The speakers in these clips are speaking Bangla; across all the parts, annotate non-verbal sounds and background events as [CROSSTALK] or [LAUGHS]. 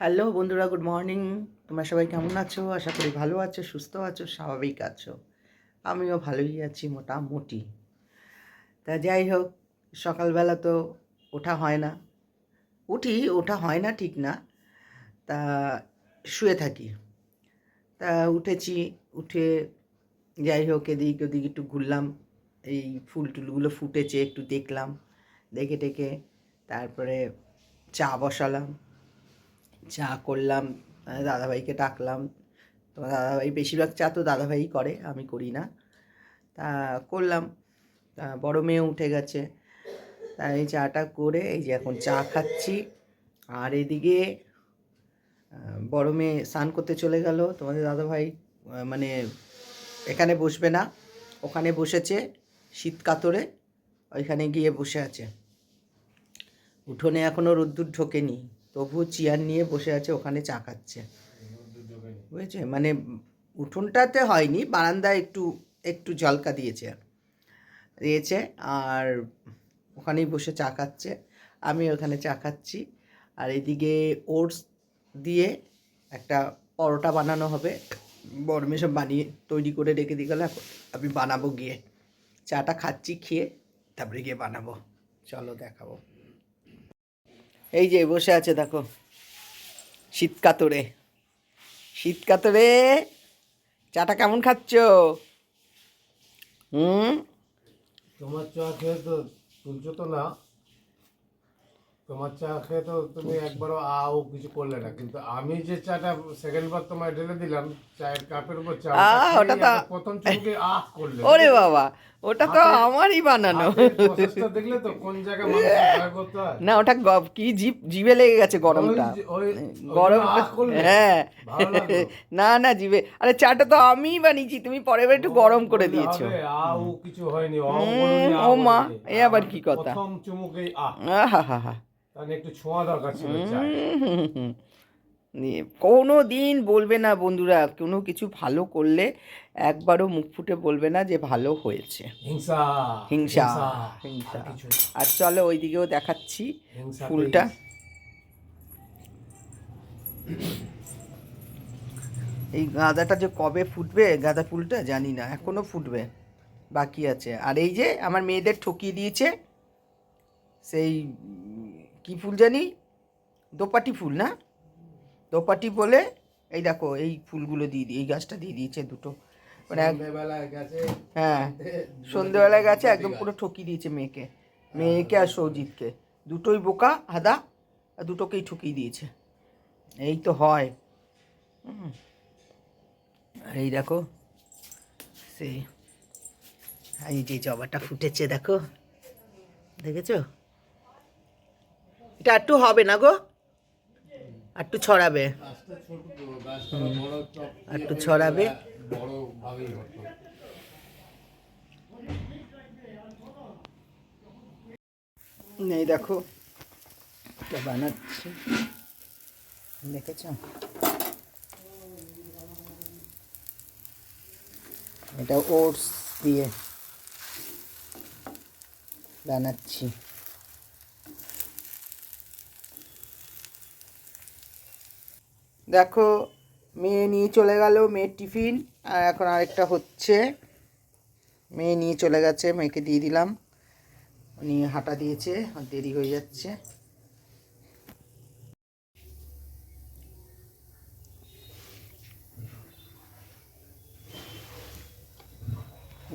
হ্যালো বন্ধুরা, গুড মর্নিং। তোমরা সবাই কেমন আছো? আশা করি ভালো আছো, সুস্থ আছো, স্বাভাবিক আছো। আমিও ভালোই আছি, মোটামুটি। তা যাই হোক, সকালবেলা তো ওঠা হয় না। উঠি, ওঠা হয় না ঠিক না। তা শুয়ে থাকি। তা উঠেছি, উঠে যাই হোক, এদিক ওদিক একটু ঘুরলাম। এই ফুল টুলগুলো ফুটেছে, একটু দেখলাম। দেখে টেকে তারপরে চা বসালাম। চা করলাম দাদাভাইকে ডাকলাম। তো দাদাভাই বেশিরভাগ চা তো দাদাভাই করে, আমি করি না। তা করলাম, তা বড় মেয়ে উঠে গেছে। তা এই চাটা করে এই যে এখন চা খাচ্ছি। আর এদিকে বড় মেয়ে স্নান করতে চলে গেল। তোমাদের দাদাভাই মানে এখানে বসবে না, ওখানে বসেছে শীত কাতরে, ওইখানে গিয়ে বসে আছে। উঠোনে এখনও রোদ্দুর ঢোকেনি। তবু চেয়ার নিয়ে বসে আছে, ওখানে চা খাচ্ছে। বুঝেছে? মানে উঠোনটাতে হয়নি, বারান্দায় একটু একটু জলকা দিয়েছে। দিয়েছে, আর ওখানেই বসে চা খাচ্ছে। আমি ওখানে চা খাচ্ছি। আর এদিকে ওটস দিয়ে একটা পরোটা বানানো হবে। বরমে সব বানিয়ে তৈরি করে রেখে দিয়ে গেলে আমি বানাবো গিয়ে। চাটা খাচ্ছি, খেয়ে তারপরে গিয়ে বানাবো। চলো দেখাবো। এই যে, বসে আছে, দেখো। শীত কাতরে শীত কাতরে চাটা কেমন খাচ্ছ? হুম? তোমার চা খেয়ে তো তুলছো তো না? তোমার চা খেয়ে তো তুমি একবারও আও কিছু করলে না। কিন্তু আমি যে চাটা সেকেন্ড বার তোমায় ঢেলে দিলাম চায়ের কাপের উপর চা ওটা তো- প্রথম চুমুকে আহ করলে। ওরে বাবা ওটা তো আমারই বানানো। দেখলে তো কোন জায়গায় হয়? না ওটা কি জিভ জিভে লেগে গেছে গরমটা। গরম? হ্যাঁ। [LAUGHS] না না জিভে আরে চাটা তো আমিই বানিয়েছি তুমি বার একটু গরম করে দিয়েছ। কিছু হয়নি ও মা, এ আবার কি কথা? প্রথম চুমুকেই আহ। আহা হা হা তাহলে একটু ছোঁয়া দরকার ছিল কোনো দিন বলবে না বন্ধুরা কোনো কিছু ভালো করলে একবারও মুখ ফুটে বলবে না যে ভালো হয়েছে। হিংসা হিংসা আর হিংসা। আর চলো ওই দিকেও দেখাচ্ছি ফুলটা। এই গাঁদাটা যে কবে ফুটবে গাঁদা ফুলটা জানি না এখনও ফুটবে বাকি আছে। আর এই যে আমার মেয়েদের ঠকিয়ে দিয়েছে সেই কি ফুল জানি? দোপাটি ফুল না? দোপাটি বলে এই দেখো এই ফুলগুলো দিয়ে দিই এই গাছটা দিয়ে দিয়েছে দুটো। মানে হ্যাঁ সন্ধ্যেবেলায় গেছে একদম পুরো ঠকিয়ে দিয়েছে মেয়েকে। মেয়েকে আর সৌজিৎকে দুটোই বোকা হাদা আর দুটোকেই ঠকিয়ে দিয়েছে। এই তো হয়। আর এই দেখো সেই এই যে জবাটা ফুটেছে দেখো। দেখেছ? একটু হবে না গো। একটু ছড়াবে। একটু ছড়াবে। এই দেখো বানাচ্ছি। দেখেছ? এটা ওটস দিয়ে বানাচ্ছি। দেখো, মেয়ে নিয়ে চলে গেল, মেয়ের টিফিন। আর এখন আরেকটা হচ্ছে, মেয়ে নিয়ে চলে গেছে, মেয়েকে দিয়ে দিলাম। উনি হাঁটা দিয়েছে দেরি হয়ে যাচ্ছে।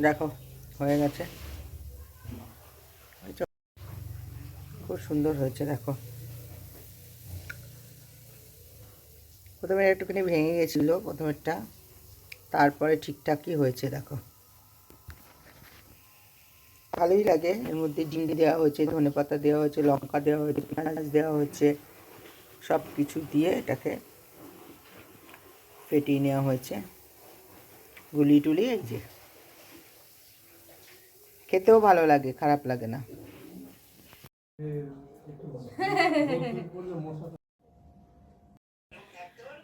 দেখো, হয়ে গেছে। খুব সুন্দর হয়েছে, দেখো। প্রথমে একটুখানি ভেঙে গেছিল প্রথমেরটা তারপরে ঠিকঠাকই হয়েছে দেখো ভালোই লাগে এর মধ্যে ডিঙ্গি দেওয়া হয়েছে ধনে পাতা দেওয়া হয়েছে লঙ্কা দেওয়া হয়েছে পেঁয়াজ দেওয়া হয়েছে সব কিছু দিয়ে এটাকে ফেটিয়ে নেওয়া হয়েছে গুলি টুলি এই যে খেতেও ভালো লাগে খারাপ লাগে না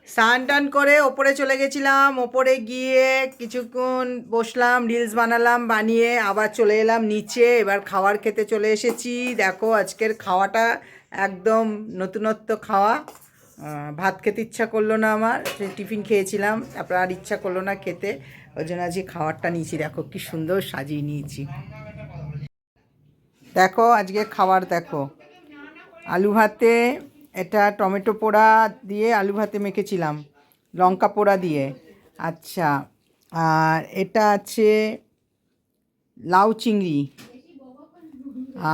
স্নান টান করে ওপরে চলে গেছিলাম। ওপরে গিয়ে কিছুক্ষণ বসলাম রিলস বানালাম, বানিয়ে আবার চলে এলাম নিচে। এবার খাওয়ার খেতে চলে এসেছি। দেখো, আজকের খাওয়াটা একদম নতুনত্ব খাওয়া। ভাত খেতে ইচ্ছা করল না আমার। টিফিন খেয়েছিলাম। তারপর আর ইচ্ছা করল না খেতে। ওই জন্য আজকে খাবারটা নিয়েছি। দেখো, কি সুন্দর সাজিয়ে নিয়েছি। দেখো, আজকে খাবার দেখো। আলু ভাতে এটা টমেটো পোড়া দিয়ে আলু ভাতে মেখেছিলাম লঙ্কা পোড়া দিয়ে। আচ্ছা আর এটা আছে লাউ চিংড়ি।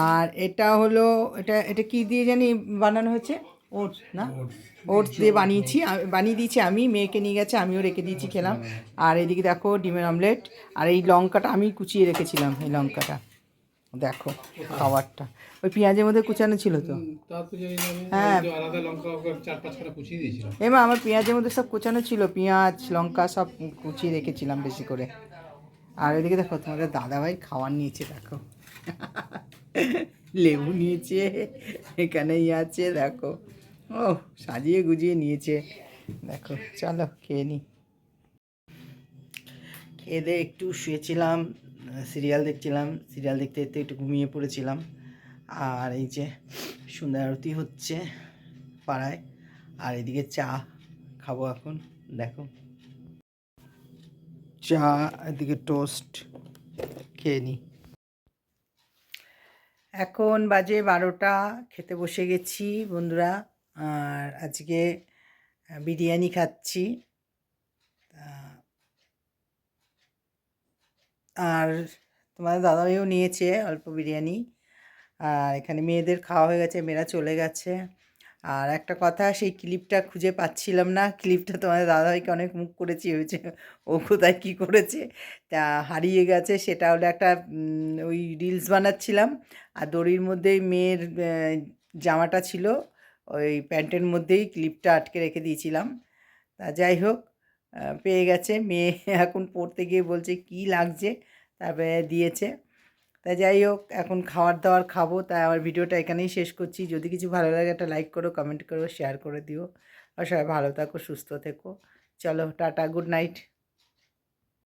আর এটা হলো এটা এটা কি দিয়ে জানি বানানো হয়েছে? ওটস না? ওটস। দিয়ে বানিয়েছি বানিয়ে দিয়েছি আমি মেয়েকে নিয়ে গেছে আমিও রেখে দিয়েছি খেলাম। আর এদিকে দেখো ডিমের অমলেট আর এই লঙ্কাটা আমি কুচিয়ে রেখেছিলাম এই লঙ্কাটা। দেখো খাবারটা। ওই পেঁয়াজের মধ্যে কুচানো ছিল তো। হ্যাঁ। এমা আমার পেঁয়াজের মধ্যে সব কুচানো ছিল পেঁয়াজ লঙ্কা সব কুচিয়ে রেখেছিলাম বেশি করে। আর এদিকে দেখো তোমাদের দাদাভাই খাবার নিয়েছে দেখো। লেবু নিয়েছে এখানেই আছে দেখো। ও সাজিয়ে গুজিয়ে নিয়েছে। দেখো চলো খেয়ে নি। খেয়ে দিয়ে একটু শুয়েছিলাম। সিরিয়াল দেখছিলাম। সিরিয়াল দেখতে দেখতে একটু ঘুমিয়ে পড়েছিলাম। আর এই যে সন্ধ্যা আরতি হচ্ছে পাড়ায়। আর এদিকে চা খাব এখন, দেখো। চা, এদিকে টোস্ট খেয়ে নিই এখন বাজে বারোটা, খেতে বসে গেছি বন্ধুরা। আর আজকে বিরিয়ানি খাচ্ছি। আর তোমাদের দাদাভাইও নিয়েছে অল্প বিরিয়ানি। আর এখানে মেয়েদের খাওয়া হয়ে গেছে, মেয়েরা চলে গেছে। আর একটা কথা, সেই ক্লিপটা খুঁজে পাচ্ছিলাম না। ক্লিপটা তোমাদের দাদাভাইকে অনেক মুখ করেছি হয়েছে ও কোথায় কী করেছে, তা হারিয়ে গেছে। সেটা হলো একটা ওই রিলস বানাচ্ছিলাম। আর দড়ির মধ্যেই মেয়ের জামাটা ছিল, ওই প্যান্টের মধ্যেই ক্লিপটা আটকে রেখে দিয়েছিলাম। তা যাই হোক পেয়ে গেছে। মেয়ে এখন পড়তে গিয়ে বলছে, কি লাগছে? তারপরে দিয়েছে। তা যাই হোক, এখন খাওয়ার দাওয়ার খাব। তাই আমার ভিডিওটা এখানেই শেষ করছি। যদি কিছু ভালো লাগে একটা লাইক করো কমেন্ট করো শেয়ার করে দিও। আর সবাই ভালো থাকো, সুস্থ থেকো। চলো, টাটা গুড নাইট